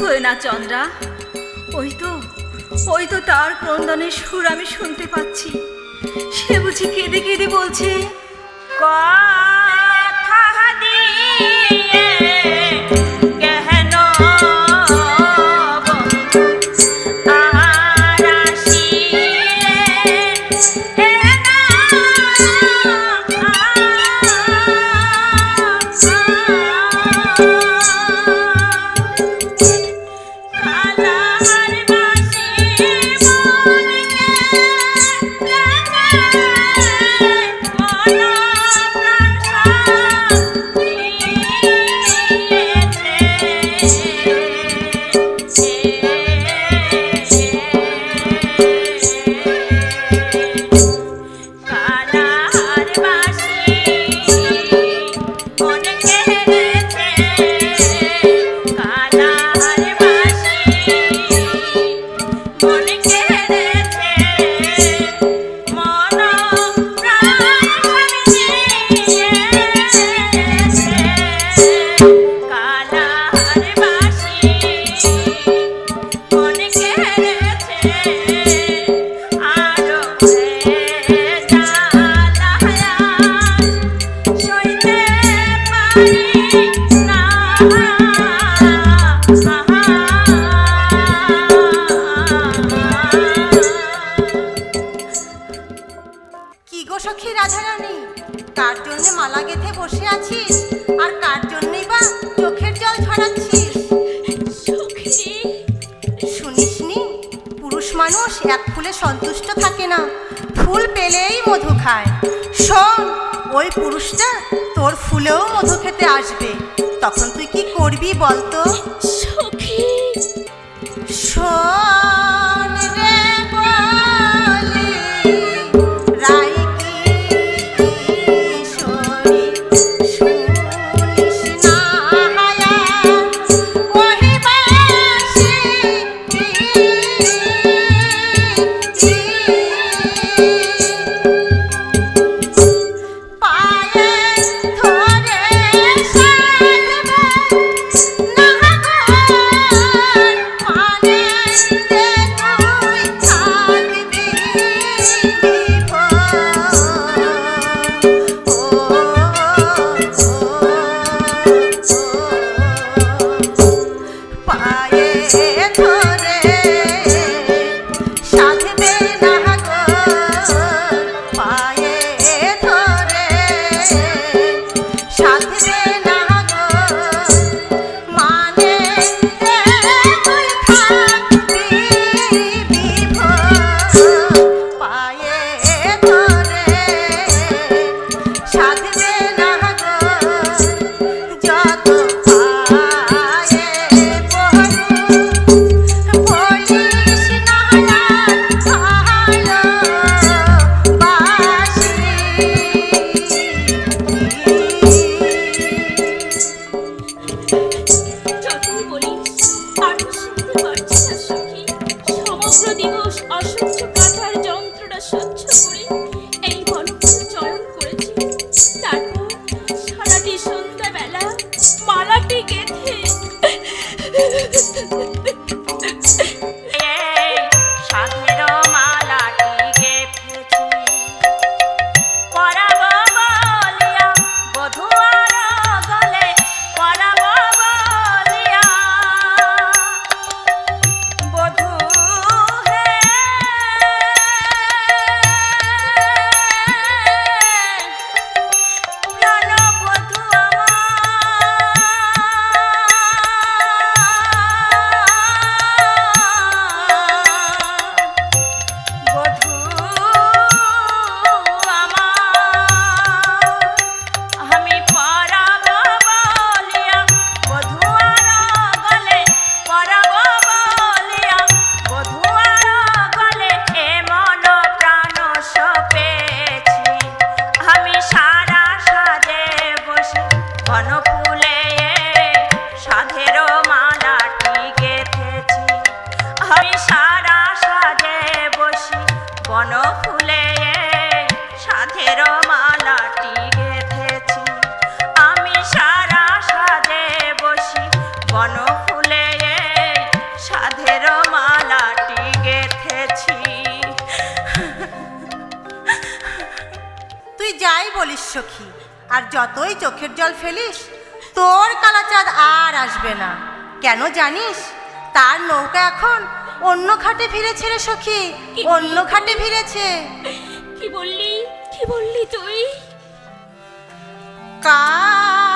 ছুঁয়ে না, চন্দ্রা। ওই তো ওই তো তার ক্রন্দনের সুর আমি শুনতে পাচ্ছি। সে বুঝি কেঁদে কেঁদে বলছে কা গো সখী রাধারানী, কার জন্য মালা গেথে বসে আছিস? আর কার জন্যই বা চোখের জল ছড়াচ্ছিস? শুনিসনি? পুরুষ মানুষ এক ফুলে সন্তুষ্ট থাকে না। ফুল পেলেই মধু খায়। শোন, ওই পুরুষটা তোর ফুলেও মধু খেতে আসবে। তখন তুই কি করবি বলতো? যতই চোখের জল ফেলিস তোর কালাচাঁদ আর আসবে না। কেন জানিস? তার নৌকা এখন অন্য ঘাটে ফিরেছে রে সখী অন্য ঘাটে ফিরেছে। কি বললি? কি বললি তুই? কালাচাঁদ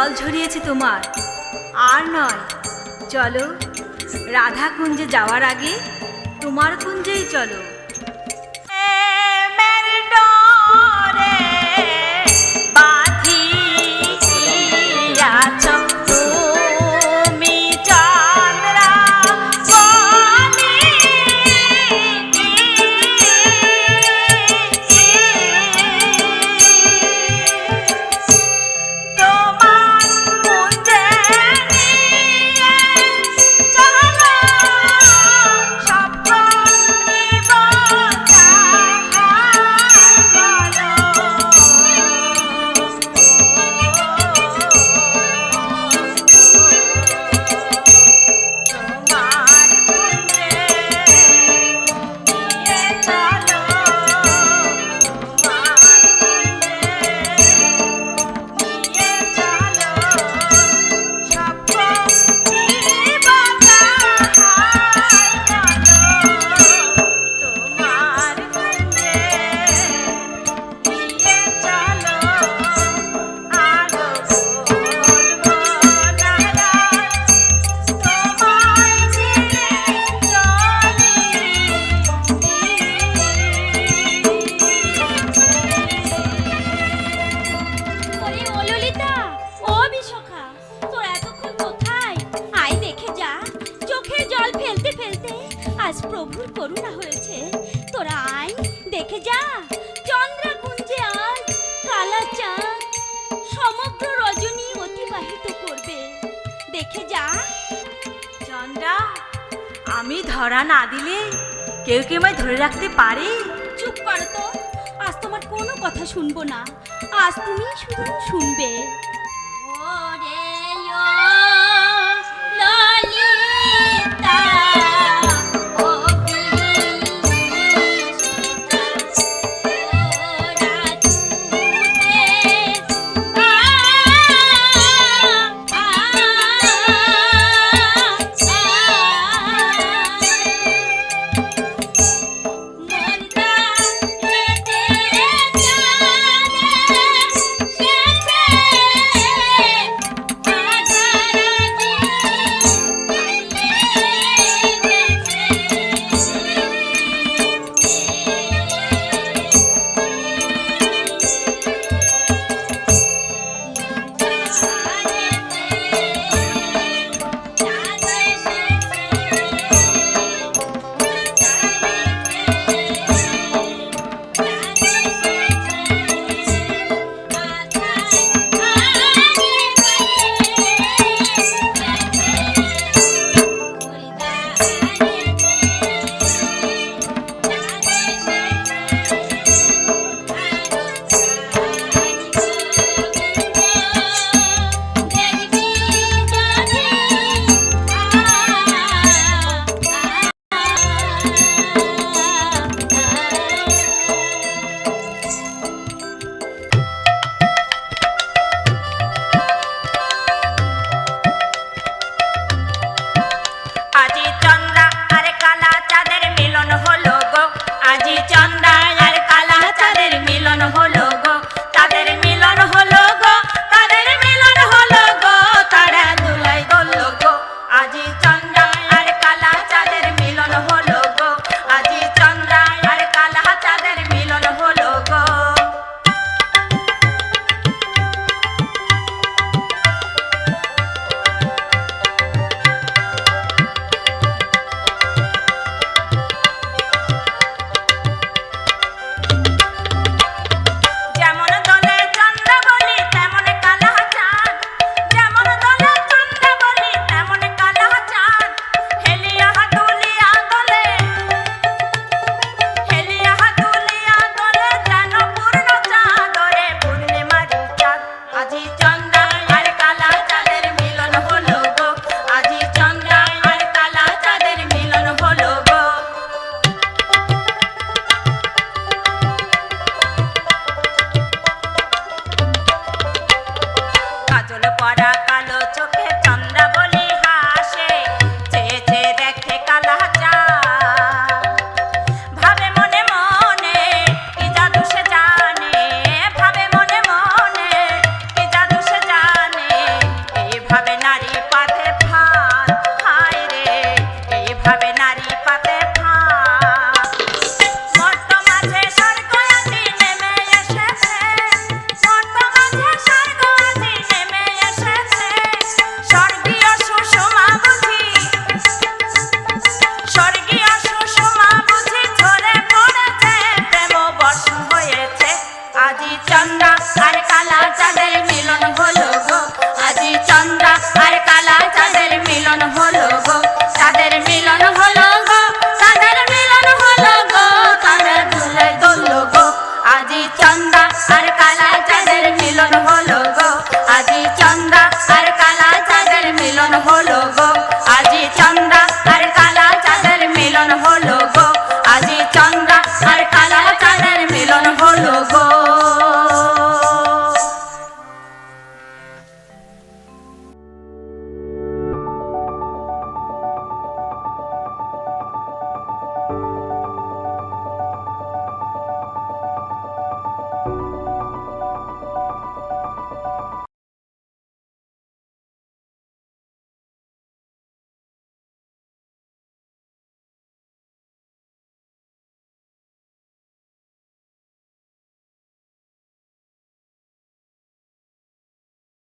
জল ঝরিয়েছে তোমার। আর নয় চলো রাধা কুঞ্জে যাওয়ার আগে তোমার কুঞ্জেই চলো। ধরা না দিলে কেউ কেউ আমায় ধরে রাখতে পারে? চুপ করো তো। আজ তোমার কোনো কথা শুনব না। আজ তুমি শুধু শুনবে।